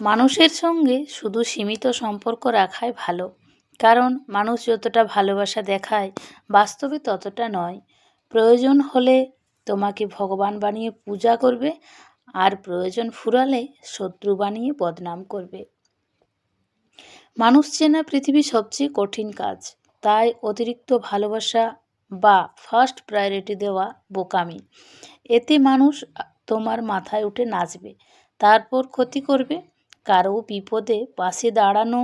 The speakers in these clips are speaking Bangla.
মানুষের সঙ্গে শুধু সীমিত সম্পর্ক রাখাই ভালো, কারণ মানুষ যতটা ভালোবাসা দেখায় বাস্তবে ততটা নয়। প্রয়োজন হলে তোমাকে ভগবান বানিয়ে পূজা করবে আর প্রয়োজন ফুরালে শত্রু বানিয়ে বদনাম করবে। মানুষ চেনা পৃথিবীর সবচেয়ে কঠিন কাজ, তাই অতিরিক্ত ভালোবাসা বা ফার্স্ট প্রায়োরিটি দেওয়া বোকামি। এতে মানুষ তোমার মাথায় উঠে নাচবে, তারপর ক্ষতি করবে কারও বিপদে পাশে দাঁড়ানো,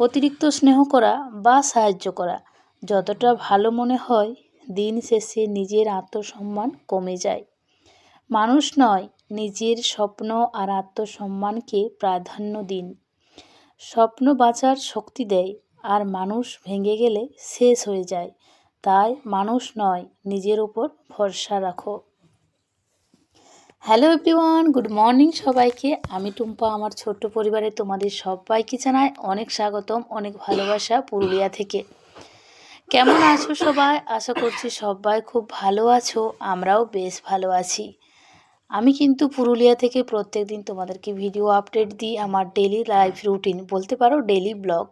অতিরিক্ত স্নেহ করা বা সাহায্য করা। যতটা ভালো মনে হয়, দিন শেষে নিজের আত্মসম্মান কমে যায়। মানুষ নয়, নিজের স্বপ্ন আর আত্মসম্মানকে প্রাধান্য দিন। স্বপ্ন বাঁচার শক্তি দেয়, আর মানুষ ভেঙে গেলে শেষ হয়ে যায়। তাই মানুষ নয়, নিজের উপর ভরসা রাখো। হ্যালো এভরিওয়ান গুড মর্নিং সবাইকে। আমি টুম্পা, আমার ছোট্ট পরিবারে তোমাদের সবাইকে জানাই অনেক স্বাগতম, অনেক ভালোবাসা পুরুলিয়া থেকে। কেমন আছো সবাই? আশা করছি সবাই খুব ভালো আছো, আমরাও বেশ ভালো আছি। আমি কিন্তু পুরুলিয়া থেকে প্রত্যেক দিন তোমাদেরকে ভিডিও আপডেট দিই, আমার ডেলি লাইফ রুটিন বলতে পারো ডেলি ব্লগ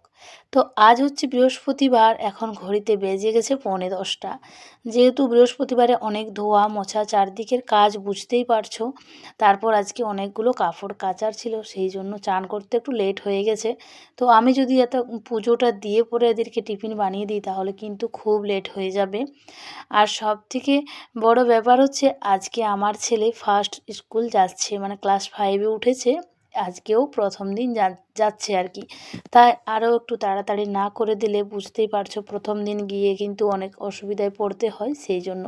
তো আজ হচ্ছে বৃহস্পতিবার, এখন ঘড়িতে বেজে গেছে পৌনে দশটা। যেহেতু বৃহস্পতিবারে অনেক ধোয়া মোছা চারদিকের কাজ বুঝতেই পারছ, তারপর আজকে অনেকগুলো কাপড় কাচার ছিল, সেই জন্য চান করতে একটু লেট হয়ে গেছে। তো আমি যদি এত পুজোটা দিয়ে পরে এদেরকে টিফিন বানিয়ে দিই, তাহলে কিন্তু খুব লেট হয়ে যাবে। আর সব থেকে বড় ব্যাপার হচ্ছে, আজকে আমার ছেলে ফার্স্ট স্কুল যাচ্ছে মানে ক্লাস ফাইভে উঠেছে। আজকেও প্রথম দিন যাচ্ছে আর কি তাই আরও একটু তাড়াতাড়ি না করে দিলে বুঝতেই পারছ প্রথম দিন গিয়ে কিন্তু অনেক অসুবিধায় পড়তে হয়, সেই জন্য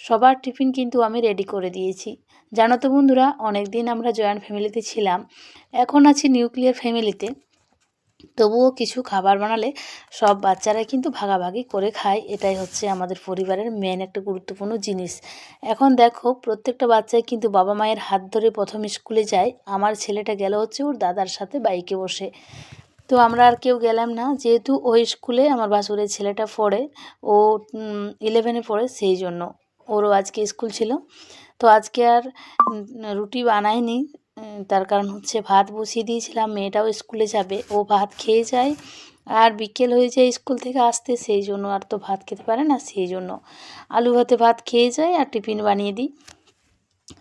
সবার টিফিন কিন্তু আমি রেডি করে দিয়েছি। জানো তো বন্ধুরা অনেক দিন আমরা জয়েন্ট ফ্যামিলিতে ছিলাম। এখন আছি নিউক্লিয়ার ফ্যামিলিতে তবুও কিছু খাবার বানালে সব বাচ্চারা কিন্তু ভাগাভাগি করে খায়। এটাই হচ্ছে আমাদের পরিবারের মেন একটা গুরুত্বপূর্ণ জিনিস। এখন দেখো, প্রত্যেকটা বাচ্চাই কিন্তু বাবা মায়ের হাত ধরে প্রথম স্কুলে যায়। আমার ছেলেটা গেল হচ্ছে ওর দাদার সাথে বাইকে বসে। তো আমরা আর কেউ গেলাম না। যেহেতু ওই স্কুলে আমার বাসুরের ছেলেটা পড়ে, ও ইলেভেনে পড়ে সেই জন্য। ওরও আজকে স্কুল ছিল। তো আজকে আর রুটি বানায়নি। তার কারণ হচ্ছে ভাত বসিয়ে দিয়েছিলাম, মেয়েটাও স্কুলে যাবে, ও ভাত খেয়ে যায় আর বিকেল হয়ে যায় স্কুল থেকে আসতে, সেই জন্য আর তো ভাত খেতে পারে না, সেই জন্য আলু ভাতে ভাত খেয়ে যায় আর টিফিন বানিয়ে দিই।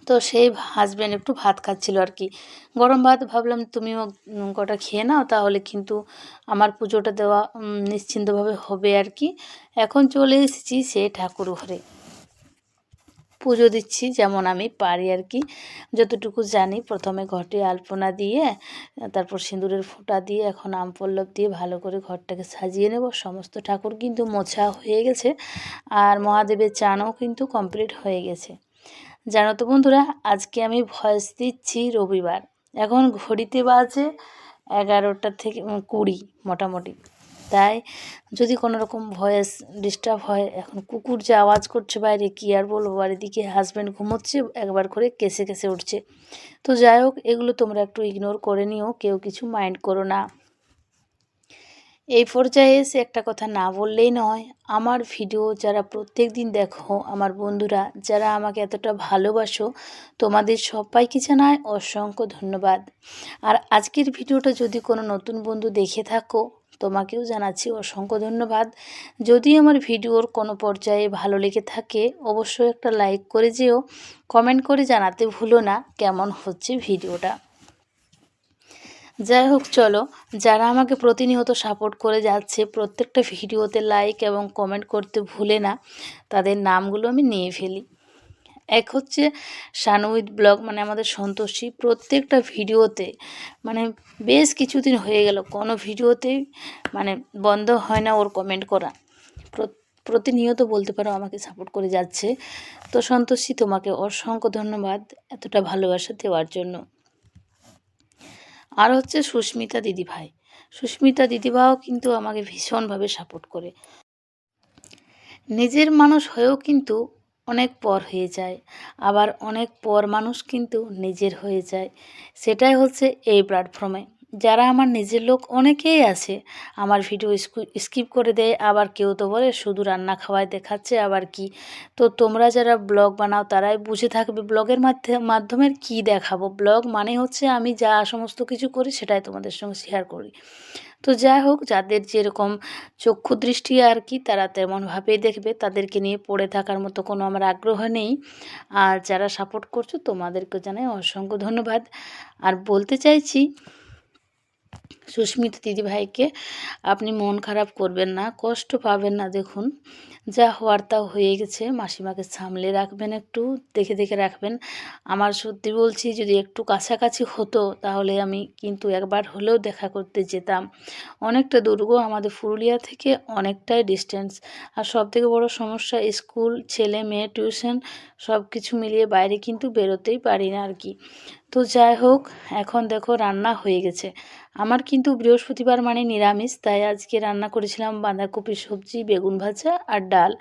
তো সেই হাজব্যান্ড একটু ভাত খাচ্ছিল আর কি। গরম ভাত ভাবলাম তুমিও কটা খেয়ে নাও, তাহলে কিন্তু আমার পুজোটা দেওয়া নিশ্চিন্তভাবে হবে আর কি। এখন চলে এসেছি সে ঠাকুর ঘরে। পুজো দিচ্ছি, যেমন আমি পারি আর কি। যতটুকু জানি, প্রথমে ঘটে আলপনা দিয়ে, তারপর সিঁদুরের ফোঁটা দিয়ে, এখন আম পল্লব দিয়ে ভালো করে ঘরটাকে সাজিয়ে নেব। সমস্ত ঠাকুর কিন্তু মোছা হয়ে গেছে, আর মহাদেবের চানও কিন্তু কমপ্লিট হয়ে গেছে। জানো তো বন্ধুরা, আজকে আমি ভয়েস দিচ্ছি রবিবার। এখন ঘড়িতে বাজে এগারোটা থেকে কুড়ি, মোটামুটি। তাই যদি কোনো রকম ভয়েস ডিস্টার্ব হয়, এখন কুকুর যে আওয়াজ করছে বাইরে, কী আর বলব? বাড়িদিকে হাজব্যান্ড ঘুমোচ্ছে, একবার করে কেসে কেসে উঠছে। তো যাই হোক, এগুলো তোমরা একটু ইগনোর করে নিও, কেউ কিছু মাইন্ড করো না। এই পর্যায়ে এসে একটা কথা না বললেই নয়, আমার ভিডিও যারা প্রত্যেক দিন দেখো, আমার বন্ধুরা, যারা আমাকে এতটা ভালোবাসো, তোমাদের সবাই সবাইকে জানায় অসংখ্য ধন্যবাদ। আর আজকের ভিডিওটা যদি কোনো নতুন বন্ধু দেখে থাকো তোমাকেও জানাচ্ছি অসংখ্য ধন্যবাদ। যদি আমার ভিডিওর কোনো পর্যায়ে ভালো লেগে থাকে, অবশ্যই একটা লাইক করে যেও। কমেন্ট করে জানাতে ভুলো না কেমন হচ্ছে ভিডিওটা। যাই হোক, চলো, যারা আমাকে প্রতিনিয়ত সাপোর্ট করে যাচ্ছে, প্রত্যেকটা ভিডিওতে লাইক এবং কমেন্ট করতে ভুলে না, তাদের নামগুলো আমি নিয়ে ফেলি। এক হচ্ছে সানুইদ ব্লগ মানে আমাদের সন্তোষী। প্রত্যেকটা ভিডিওতে মানে বেশ কিছুদিন হয়ে গেল, কোনো ভিডিওতেই মানে বন্ধ হয় না ওর কমেন্ট করা। প্রতিনিয়ত বলতে পারো আমাকে সাপোর্ট করে যাচ্ছে। তো সন্তোষী, তোমাকে অসংখ্য ধন্যবাদ এতটা ভালোবাসা দেওয়ার জন্য। আর হচ্ছে সুস্মিতা দিদিভাই সুস্মিতা দিদিভাইও কিন্তু আমাকে ভীষণভাবে সাপোর্ট করে। নিজের মানুষ হয়েও কিন্তু অনেক পর হয়ে যায়, আবার অনেক পর মানুষ কিন্তু নিজের হয়ে যায়। সেটাই হচ্ছে এই প্ল্যাটফর্মে যারা আমার নিজের লোক অনেকেই আছে, আমার ভিডিও স্কিপ করে দেয়, আবার কেউ তো বলে, শুধু রান্না খাওয়ায় দেখাচ্ছে, আবার কি? তো তোমরা যারা ব্লগ বানাও, তারাই বুঝে থাকবে ব্লগের মাধ্যমে কি দেখাবো। ব্লগ মানে হচ্ছে আমি যা সমস্ত কিছু করি, সেটাই তোমাদের সঙ্গে শেয়ার করি। তো যাই হোক, যাদের যেরকম চক্ষু দৃষ্টি আর কি, তারা তেমনভাবেই দেখবে, তাদেরকে নিয়ে পড়ে থাকার মতো কোনো আমার আগ্রহ নেই। আর যারা সাপোর্ট করছ, তোমাদেরকে জানাই অসংখ্য ধন্যবাদ। আর বলতে চাইছি সুস্মিতা দিদিভাইকে আপনি মন খারাপ করবেন না, কষ্ট পাবেন না, দেখুন। যা হওয়ার তা হয়ে গেছে, মাসিমাকে সামলে রাখবেন একটু, দেখে দেখে রাখবেন। আমার সত্যি বলছি, যদি একটু কাছাকাছি হতো, তাহলে আমি কিন্তু একবার হলেও দেখা করতে যেতাম। অনেকটা দুর্গ আমাদের পুরুলিয়া থেকে অনেকটাই ডিস্টেন্স আর সবথেকে বড় সমস্যা, স্কুল, ছেলে, মেয়ে টিউশন সব কিছু মিলিয়ে বাইরে কিন্তু বেরোতেই পারি না আর কি। তো যাই হোক, এখন দেখো রান্না হয়ে গেছে। আমার কিন্তু বৃহস্পতিবার মানে নিরামিষ, তাই আজকে রান্না করেছিলাম বাঁধাকপি সবজি, বেগুন ভাজা আর ডাল।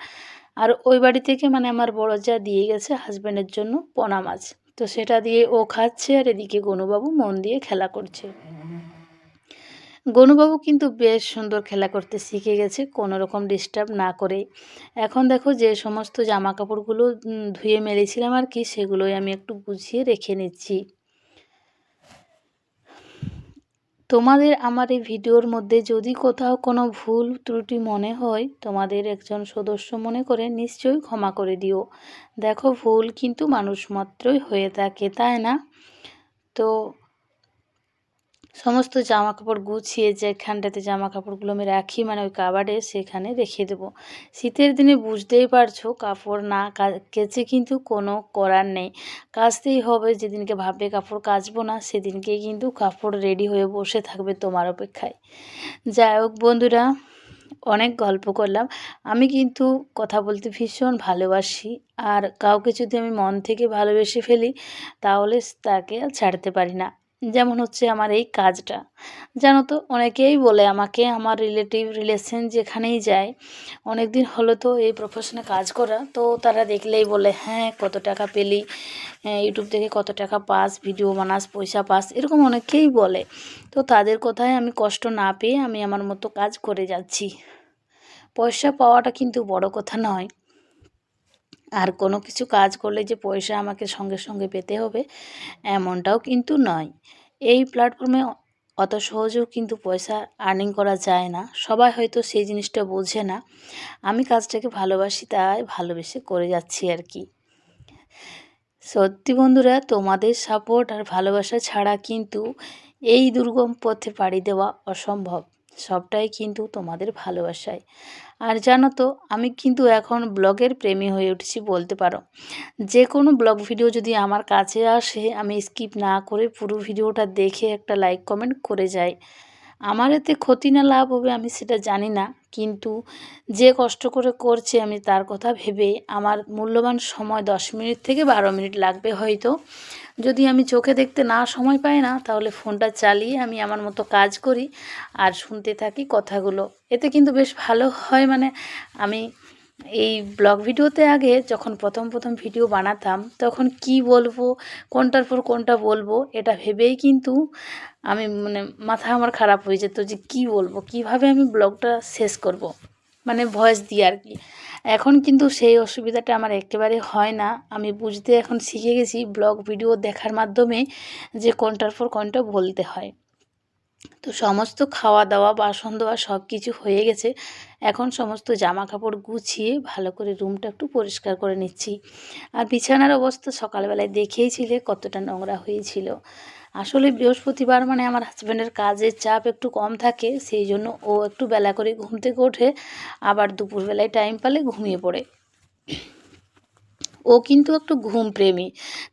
আর ওই বাড়ি থেকে মানে আমার বড় যা দিয়ে গেছে হাজব্যান্ডের জন্য পোনা মাছ। তো সেটা দিয়ে ও খাচ্ছে আর এদিকে গনুবাবু মন দিয়ে খেলা করছে। গনুবাবু কিন্তু বেশ সুন্দর খেলা করতে শিখে গেছে, কোনো রকম ডিস্টার্ব না করে। এখন দেখো যে সমস্ত জামা কাপড়গুলো ধুয়ে মেরেছিলাম আর কি, সেগুলোই আমি একটু গুছিয়ে রেখে নিচ্ছি। তোমাদের আমার এই ভিডিওর মধ্যে যদি কোথাও কোনো ভুল ত্রুটি মনে হয়, তোমাদের একজন সদস্য মনে করে নিশ্চয়ই ক্ষমা করে দিও। দেখো, ভুল কিন্তু মানুষ মাত্রই হয়ে থাকে, তাই না? তো সমস্ত জামা কাপড় গুছিয়ে যেখানটাতে জামা কাপড়গুলো আমি রাখি মানে ওই কাবাডে, সেখানে রেখে দেবো। শীতের দিনে বুঝতেই পারছ, কাপড় না কেচে কিন্তু কোনো করার নেই। কাচতেই হবে, যেদিনকে ভাববে কাপড় কাচবো না সেদিনকে কিন্তু কাপড় রেডি হয়ে বসে থাকবে তোমার অপেক্ষায়। যাই হোক বন্ধুরা, অনেক গল্প করলাম। আমি কিন্তু কথা বলতে ভীষণ ভালোবাসি, আর কাউকে যদি আমি মন থেকে ভালোবেসে ফেলি, তাহলে তাকে ছাড়তে পারি না। যেমন হচ্ছে আমার এই কাজটা। জানো তো অনেকেই বলে আমাকে, আমার রিলেটিভ রিলেশন যেখানেই যায় অনেক দিন হলো তো এই প্রফেশনে কাজ করা, তো তারা দেখলেই বলে হ্যাঁ কত টাকা পেলি? ইউটিউব থেকে কত টাকা পাস? ভিডিও বানাস, পয়সা পাস? এরকম অনেকেই বলে। তো তাদের কথায় আমি কষ্ট না পেয়ে আমি আমার মতো কাজ করে যাচ্ছি। পয়সা পাওয়াটা কিন্তু বড় কথা নয়। আর কোনো কিছু কাজ করলে যে পয়সা আমাকে সঙ্গে সঙ্গে পেতে হবে, এমনটাও কিন্তু নয়। এই প্ল্যাটফর্মে অত সহজেও কিন্তু পয়সা আর্নিং করা যায় না। সবাই হয়তো সেই জিনিসটা বোঝে না। আমি কাজটাকে ভালোবাসি, তাই ভালোবেসে করে যাচ্ছি আর কি। সত্যি বন্ধুরা, তোমাদের সাপোর্ট আর ভালোবাসা ছাড়া কিন্তু এই দুর্গম পথে পাড়ি দেওয়া অসম্ভব। সবটাই কিন্তু তোমাদের ভালোবাসায়। আর জানো তো, আমি কিন্তু এখন ব্লগের প্রেমী হয়ে উঠেছি বলতে পারো। যে কোনো ব্লগ ভিডিও যদি আমার কাছে আসে, আমি স্কিপ না করে পুরো ভিডিওটা দেখে একটা লাইক কমেন্ট করে যাই। আমার এতে ক্ষতি না লাভ হবে, আমি সেটা জানি না। কিন্তু যে কষ্ট করে করছে আমি তার কথা ভেবে আমার মূল্যবান সময় দশ মিনিট থেকে বারো মিনিট লাগবে হয়তো। যদি আমি চোখে দেখতে না সময় পাই না, তাহলে ফোনটা চালিয়ে আমি আমার মতো কাজ করি আর শুনতে থাকি কথাগুলো। এতে কিন্তু বেশ ভালো হয় মানে আমি এই ব্লগ ভিডিওতে আগে যখন প্রথম প্রথম ভিডিও বানাতাম, তখন কি বলব, কোনটার পর কোনটা বলব, এটা ভেবেই কিন্তু আমি মানে মাথা আমার খারাপ হয়ে যেত যে কি বলব, কীভাবে আমি ব্লগটা শেষ করব। মানে ভয়েস দিয়ে আর কি। এখন কিন্তু সেই অসুবিধাটা আমার একেবারে হয় না। আমি বুঝতে এখন শিখে গেছি ব্লগ ভিডিও দেখার মাধ্যমে যে কোনটার পর কোনটা বলতে হয়। তো সমস্ত খাওয়া দাওয়া বাসন দেওয়া সব কিছু হয়ে গেছে। এখন সমস্ত জামা কাপড় গুছিয়ে ভালো করে রুমটা একটু পরিষ্কার করে নিচ্ছি। আর বিছানার অবস্থা সকালবেলায় দেখেইছিলে কতটা নোংরা হয়েছিল। আসলে বৃহস্পতিবার মানে আমার হাজব্যান্ডের কাজের চাপ একটু কম থাকে সেই জন্য ও একটু বেলা করে ঘুম থেকে ওঠে, আবার দুপুরবেলায় টাইম পালে ঘুমিয়ে পড়ে। ও কিন্তু একটু ঘুম প্রেমী।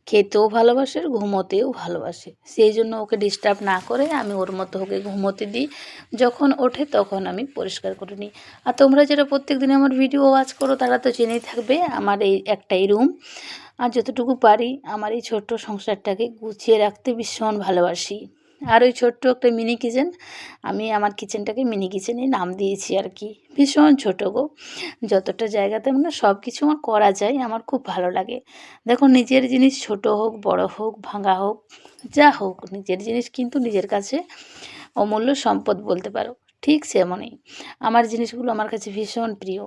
খেতেও ভালোবাসে ঘুমোতেও ভালোবাসে। সেই জন্য ওকে ডিস্টার্ব না করে আমি ওর মতো ওকে ঘুমোতে দিই। যখন ওঠে তখন আমি পরিষ্কার করে নিই। আর তোমরা যারা প্রত্যেক দিন আমার ভিডিও ওয়াচ করো তারা তো জেনেই থাকবে আমার এই একটাই রুম আর যতটুকু পারি আমার এই ছোট্ট সংসারটাকে গুছিয়ে রাখতে ভীষণ ভালোবাসি। আর ওই ছোট্ট একটা মিনি কিচেন, আমি আমার কিচেনটাকে মিনি কিচেনে নাম দিয়েছি আর কি। ভীষণ ছোটো গো। যতটা জায়গাতে মানে সব কিছু আমার করা যায়, আমার খুব ভালো লাগে। দেখো, নিজের জিনিস ছোট হোক, বড় হোক, ভাঙা হোক, যা হোক, নিজের জিনিস কিন্তু নিজের কাছে অমূল্য সম্পদ বলতে পারো। ঠিক সেমনই। আমার জিনিসগুলো আমার কাছে ভীষণ প্রিয়।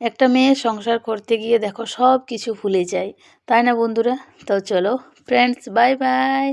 একটা মেয়ে সংসার করতে গিয়ে দেখো সব কিছু ভুলে যায়। তাই না বন্ধুরা? তো চলো ফ্রেন্ডস বাই বাই